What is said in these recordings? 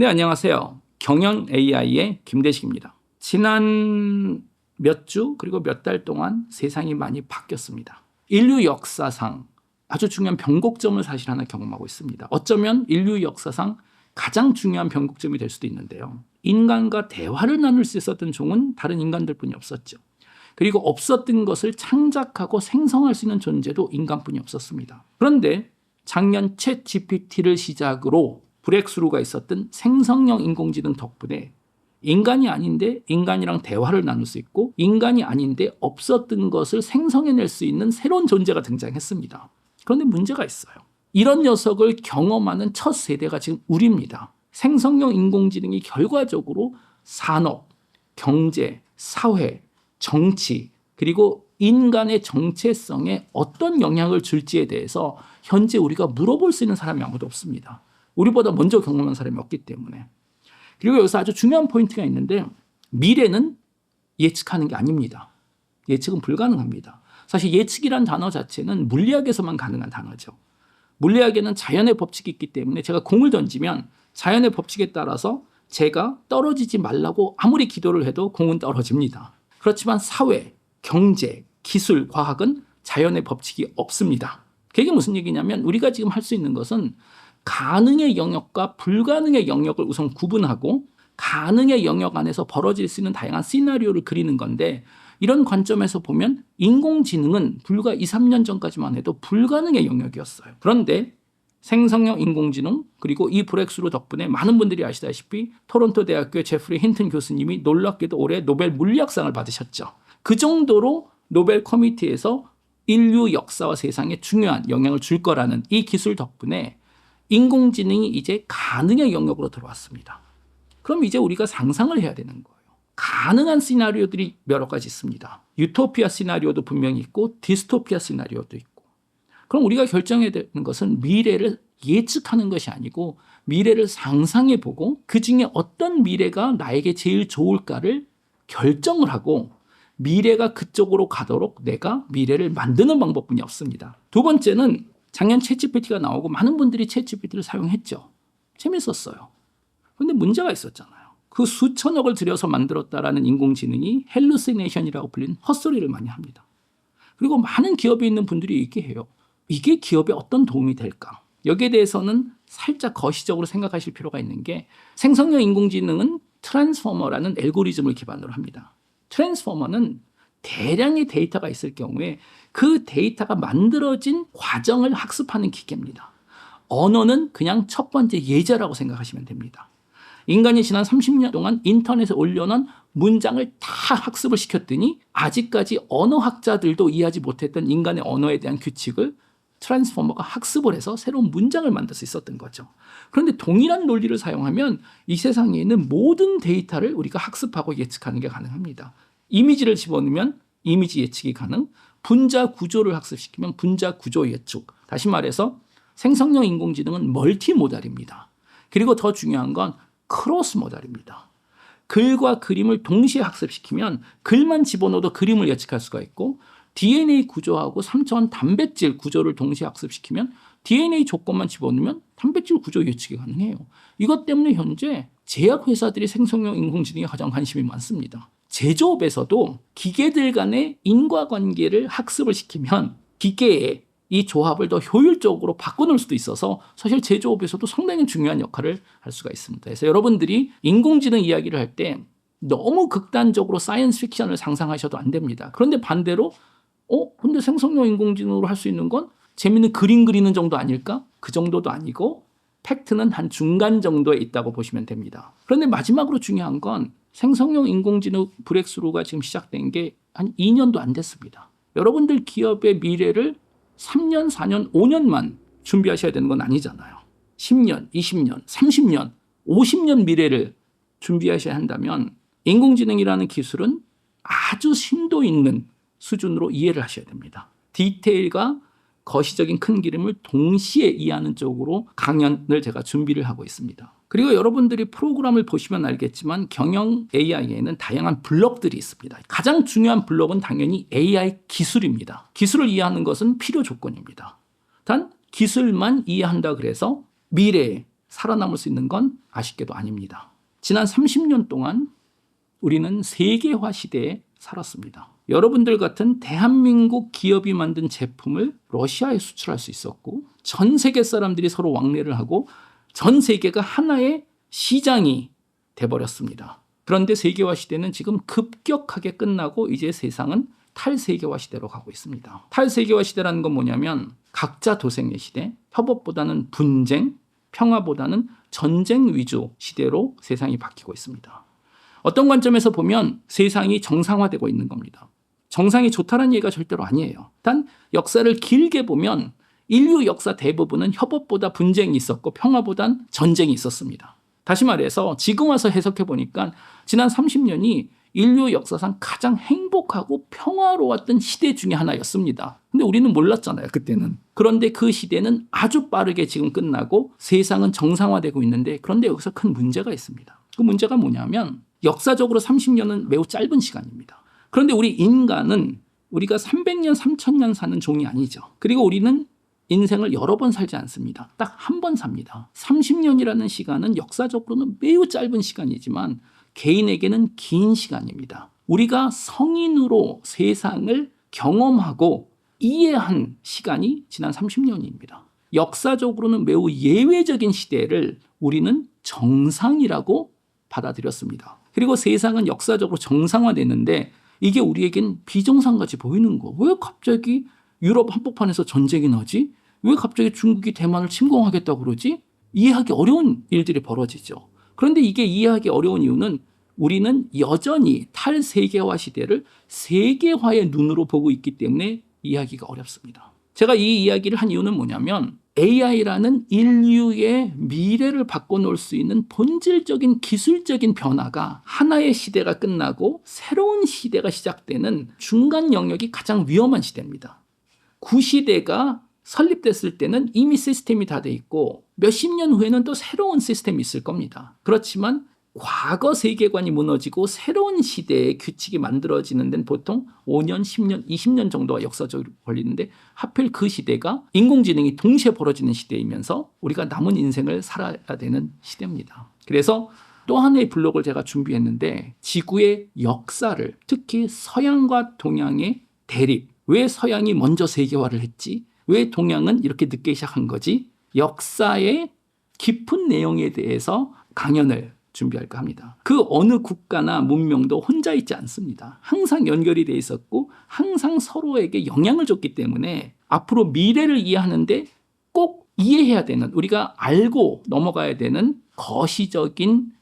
네, 안녕하세요. 경영 AI의 김대식입니다. 지난 몇 주 그리고 몇 달 동안 세상이 많이 바뀌었습니다. 인류 역사상 아주 중요한 변곡점을 사실 하나 경험하고 있습니다. 어쩌면 인류 역사상 가장 중요한 변곡점이 될 수도 있는데요. 인간과 대화를 나눌 수 있었던 종은 다른 인간들뿐이 없었죠. 그리고 없었던 것을 창작하고 생성할 수 있는 존재도 인간뿐이 없었습니다. 그런데 작년 챗 GPT를 시작으로 브렉스루가 있었던 생성형 인공지능 덕분에 인간이 아닌데 인간이랑 대화를 나눌 수 있고 인간이 아닌데 없었던 것을 생성해낼 수 있는 새로운 존재가 등장했습니다. 그런데 문제가 있어요. 이런 녀석을 경험하는 첫 세대가 지금 우리입니다. 생성형 인공지능이 결과적으로 산업, 경제, 사회, 정치, 그리고 인간의 정체성에 어떤 영향을 줄지에 대해서 현재 우리가 물어볼 수 있는 사람이 아무도 없습니다. 우리보다 먼저 경험한 사람이 없기 때문에. 그리고 여기서 아주 중요한 포인트가 있는데 미래는 예측하는 게 아닙니다. 예측은 불가능합니다. 사실 예측이란 단어 자체는 물리학에서만 가능한 단어죠. 물리학에는 자연의 법칙이 있기 때문에 제가 공을 던지면 자연의 법칙에 따라서 제가 떨어지지 말라고 아무리 기도를 해도 공은 떨어집니다. 그렇지만 사회, 경제, 기술, 과학은 자연의 법칙이 없습니다. 그게 무슨 얘기냐면 우리가 지금 할 수 있는 것은 가능의 영역과 불가능의 영역을 우선 구분하고 가능의 영역 안에서 벌어질 수 있는 다양한 시나리오를 그리는 건데 이런 관점에서 보면 인공지능은 불과 2, 3년 전까지만 해도 불가능의 영역이었어요. 그런데 생성형 인공지능 그리고 이 브렉스루 덕분에 많은 분들이 아시다시피 토론토 대학교의 제프리 힌튼 교수님이 놀랍게도 올해 노벨 물리학상을 받으셨죠. 그 정도로 노벨 커미티에서 인류 역사와 세상에 중요한 영향을 줄 거라는 이 기술 덕분에 인공지능이 이제 가능의 영역으로 들어왔습니다. 그럼 이제 우리가 상상을 해야 되는 거예요. 가능한 시나리오들이 여러 가지 있습니다. 유토피아 시나리오도 분명히 있고 디스토피아 시나리오도 있고. 그럼 우리가 결정해야 되는 것은 미래를 예측하는 것이 아니고 미래를 상상해 보고 그 중에 어떤 미래가 나에게 제일 좋을까를 결정을 하고 미래가 그쪽으로 가도록 내가 미래를 만드는 방법뿐이 없습니다. 두 번째는 작년 챗GPT가 나오고 많은 분들이 챗GPT를 사용했죠. 재밌었어요. 근데 문제가 있었잖아요. 그 수천억을 들여서 만들었다라는 인공지능이 헬루시네이션이라고 불리는 헛소리를 많이 합니다. 그리고 많은 기업에 있는 분들이 이렇게 해요. 이게 기업에 어떤 도움이 될까? 여기에 대해서는 살짝 거시적으로 생각하실 필요가 있는 게 생성형 인공지능은 트랜스포머라는 알고리즘을 기반으로 합니다. 트랜스포머는 대량의 데이터가 있을 경우에 그 데이터가 만들어진 과정을 학습하는 기계입니다. 언어는 그냥 첫 번째 예제라고 생각하시면 됩니다. 인간이 지난 30년 동안 인터넷에 올려놓은 문장을 다 학습을 시켰더니 아직까지 언어학자들도 이해하지 못했던 인간의 언어에 대한 규칙을 트랜스포머가 학습을 해서 새로운 문장을 만들 수 있었던 거죠. 그런데 동일한 논리를 사용하면 이 세상에 있는 모든 데이터를 우리가 학습하고 예측하는 게 가능합니다. 이미지를 집어넣으면 이미지 예측이 가능, 분자 구조를 학습시키면 분자 구조 예측. 다시 말해서 생성형 인공지능은 멀티 모달입니다. 그리고 더 중요한 건 크로스 모달입니다. 글과 그림을 동시에 학습시키면 글만 집어넣어도 그림을 예측할 수가 있고 DNA 구조하고 3차원 단백질 구조를 동시에 학습시키면 DNA 조건만 집어넣으면 단백질 구조 예측이 가능해요. 이것 때문에 현재 제약회사들이 생성형 인공지능에 가장 관심이 많습니다. 제조업에서도 기계들 간의 인과관계를 학습을 시키면 기계의 이 조합을 더 효율적으로 바꿔놓을 수도 있어서 사실 제조업에서도 상당히 중요한 역할을 할 수가 있습니다. 그래서 여러분들이 인공지능 이야기를 할 때 너무 극단적으로 사이언스 픽션을 상상하셔도 안 됩니다. 그런데 반대로 어? 근데 생성형 인공지능으로 할 수 있는 건 재밌는 그림 그리는 정도 아닐까? 그 정도도 아니고 팩트는 한 중간 정도에 있다고 보시면 됩니다. 그런데 마지막으로 중요한 건 생성형 인공지능 브렉스루가 지금 시작된 게 한 2년도 안 됐습니다. 여러분들 기업의 미래를 3년, 4년, 5년만 준비하셔야 되는 건 아니잖아요. 10년, 20년, 30년, 50년 미래를 준비하셔야 한다면 인공지능이라는 기술은 아주 심도 있는 수준으로 이해를 하셔야 됩니다. 디테일과 거시적인 큰 그림을 동시에 이해하는 쪽으로 강연을 제가 준비를 하고 있습니다. 그리고 여러분들이 프로그램을 보시면 알겠지만 경영 AI에는 다양한 블록들이 있습니다. 가장 중요한 블록은 당연히 AI 기술입니다. 기술을 이해하는 것은 필요 조건입니다. 단 기술만 이해한다 그래서 미래에 살아남을 수 있는 건 아쉽게도 아닙니다. 지난 30년 동안 우리는 세계화 시대에 살았습니다. 여러분들 같은 대한민국 기업이 만든 제품을 러시아에 수출할 수 있었고 전 세계 사람들이 서로 왕래를 하고 전 세계가 하나의 시장이 돼버렸습니다. 그런데 세계화 시대는 지금 급격하게 끝나고 이제 세상은 탈세계화 시대로 가고 있습니다. 탈세계화 시대라는 건 뭐냐면 각자 도생의 시대, 협업보다는 분쟁, 평화보다는 전쟁 위주 시대로 세상이 바뀌고 있습니다. 어떤 관점에서 보면 세상이 정상화되고 있는 겁니다. 정상이 좋다는 얘기가 절대로 아니에요. 단 역사를 길게 보면 인류 역사 대부분은 협업보다 분쟁이 있었고 평화보단 전쟁이 있었습니다. 다시 말해서 지금 와서 해석해 보니까 지난 30년이 인류 역사상 가장 행복하고 평화로웠던 시대 중에 하나였습니다. 근데 우리는 몰랐잖아요, 그때는. 그런데 그 시대는 아주 빠르게 지금 끝나고 세상은 정상화되고 있는데 그런데 여기서 큰 문제가 있습니다. 그 문제가 뭐냐면 역사적으로 30년은 매우 짧은 시간입니다. 그런데 우리 인간은 우리가 300년, 3000년 사는 종이 아니죠. 그리고 우리는 인생을 여러 번 살지 않습니다. 딱 한 번 삽니다. 30년이라는 시간은 역사적으로는 매우 짧은 시간이지만 개인에게는 긴 시간입니다. 우리가 성인으로 세상을 경험하고 이해한 시간이 지난 30년입니다. 역사적으로는 매우 예외적인 시대를 우리는 정상이라고 받아들였습니다. 그리고 세상은 역사적으로 정상화됐는데 이게 우리에겐 비정상같이 보이는 거. 왜 갑자기 유럽 한복판에서 전쟁이 나지? 왜 갑자기 중국이 대만을 침공하겠다고 그러지? 이해하기 어려운 일들이 벌어지죠. 그런데 이게 이해하기 어려운 이유는 우리는 여전히 탈세계화 시대를 세계화의 눈으로 보고 있기 때문에 이해하기가 어렵습니다. 제가 이 이야기를 한 이유는 뭐냐면 AI라는 인류의 미래를 바꿔놓을 수 있는 본질적인 기술적인 변화가 하나의 시대가 끝나고 새로운 시대가 시작되는 중간 영역이 가장 위험한 시대입니다. 구시대가 설립됐을 때는 이미 시스템이 다 돼 있고 몇십 년 후에는 또 새로운 시스템이 있을 겁니다. 그렇지만 과거 세계관이 무너지고 새로운 시대의 규칙이 만들어지는 데는 보통 5년, 10년, 20년 정도가 역사적으로 걸리는데 하필 그 시대가 인공지능이 동시에 벌어지는 시대이면서 우리가 남은 인생을 살아야 되는 시대입니다. 그래서 또 하나의 블록을 제가 준비했는데 지구의 역사를 특히 서양과 동양의 대립 왜 서양이 먼저 세계화를 했지? 왜 동양은 이렇게 늦게 시작한 거지? 역사의 깊은 내용에 대해서 강연을 준비할까 합니다. 그 어느 국가나 문명도 혼자 있지 않습니다. 항상 연결이 돼 있었고 항상 서로에게 영향을 줬기 때문에 앞으로 미래를 이해하는데 꼭 이해해야 되는 우리가 알고 넘어가야 되는 거시적인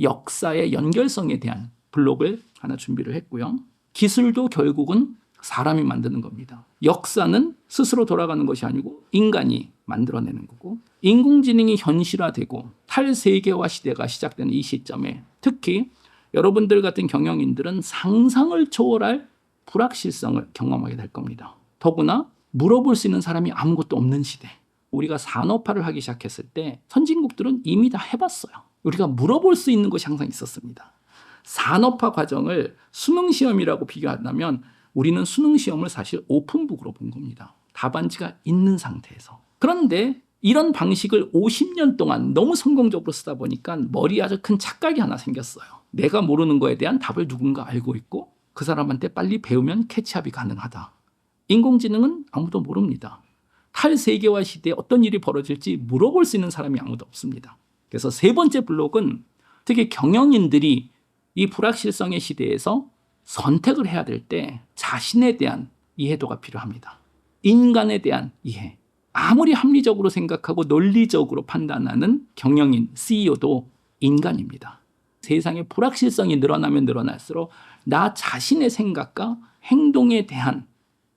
역사의 연결성에 대한 블록을 하나 준비를 했고요. 기술도 결국은 사람이 만드는 겁니다. 역사는 스스로 돌아가는 것이 아니고 인간이 만들어내는 거고 인공지능이 현실화되고 탈세계화 시대가 시작되는 이 시점에 특히 여러분들 같은 경영인들은 상상을 초월할 불확실성을 경험하게 될 겁니다. 더구나 물어볼 수 있는 사람이 아무것도 없는 시대. 우리가 산업화를 하기 시작했을 때 선진국들은 이미 다 해봤어요. 우리가 물어볼 수 있는 것이 항상 있었습니다. 산업화 과정을 수능 시험이라고 비교한다면 우리는 수능 시험을 사실 오픈북으로 본 겁니다. 답안지가 있는 상태에서. 그런데 이런 방식을 50년 동안 너무 성공적으로 쓰다 보니까 머리에 아주 큰 착각이 하나 생겼어요. 내가 모르는 거에 대한 답을 누군가 알고 있고 그 사람한테 빨리 배우면 캐치업이 가능하다. 인공지능은 아무도 모릅니다. 탈세계화 시대에 어떤 일이 벌어질지 물어볼 수 있는 사람이 아무도 없습니다. 그래서 세 번째 블록은 특히 경영인들이 이 불확실성의 시대에서 선택을 해야 될 때 자신에 대한 이해도가 필요합니다. 인간에 대한 이해. 아무리 합리적으로 생각하고 논리적으로 판단하는 경영인, CEO도 인간입니다. 세상의 불확실성이 늘어나면 늘어날수록 나 자신의 생각과 행동에 대한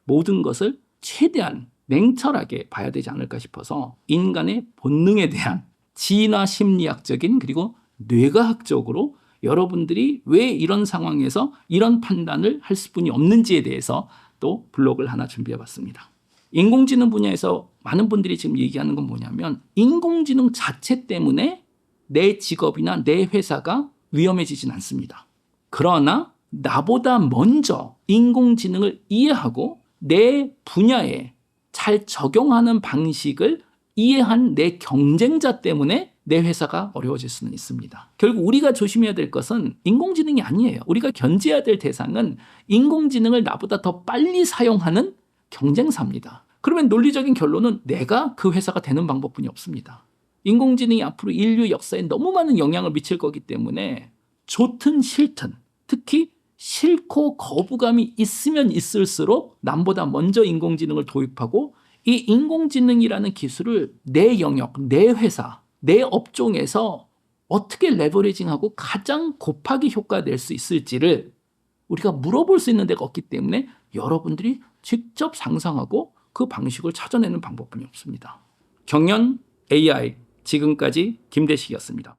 모든 것을 최대한 냉철하게 봐야 되지 않을까 싶어서 인간의 본능에 대한 진화 심리학적인 그리고 뇌과학적으로 여러분들이 왜 이런 상황에서 이런 판단을 할 수뿐이 없는지에 대해서 또 블록을 하나 준비해 봤습니다. 인공지능 분야에서 많은 분들이 지금 얘기하는 건 뭐냐면 인공지능 자체 때문에 내 직업이나 내 회사가 위험해지진 않습니다. 그러나 나보다 먼저 인공지능을 이해하고 내 분야에 잘 적용하는 방식을 이해한 내 경쟁자 때문에 내 회사가 어려워질 수는 있습니다. 결국 우리가 조심해야 될 것은 인공지능이 아니에요. 우리가 견제해야 될 대상은 인공지능을 나보다 더 빨리 사용하는 경쟁사입니다. 그러면 논리적인 결론은 내가 그 회사가 되는 방법뿐이 없습니다. 인공지능이 앞으로 인류 역사에 너무 많은 영향을 미칠 거기 때문에 좋든 싫든 특히 싫고 거부감이 있으면 있을수록 남보다 먼저 인공지능을 도입하고 이 인공지능이라는 기술을 내 영역, 내 회사, 내 업종에서 어떻게 레버리징하고 가장 곱하기 효과 낼 수 있을지를 우리가 물어볼 수 있는 데가 없기 때문에 여러분들이 직접 상상하고 그 방식을 찾아내는 방법뿐이 없습니다. 경연 AI 지금까지 김대식이었습니다.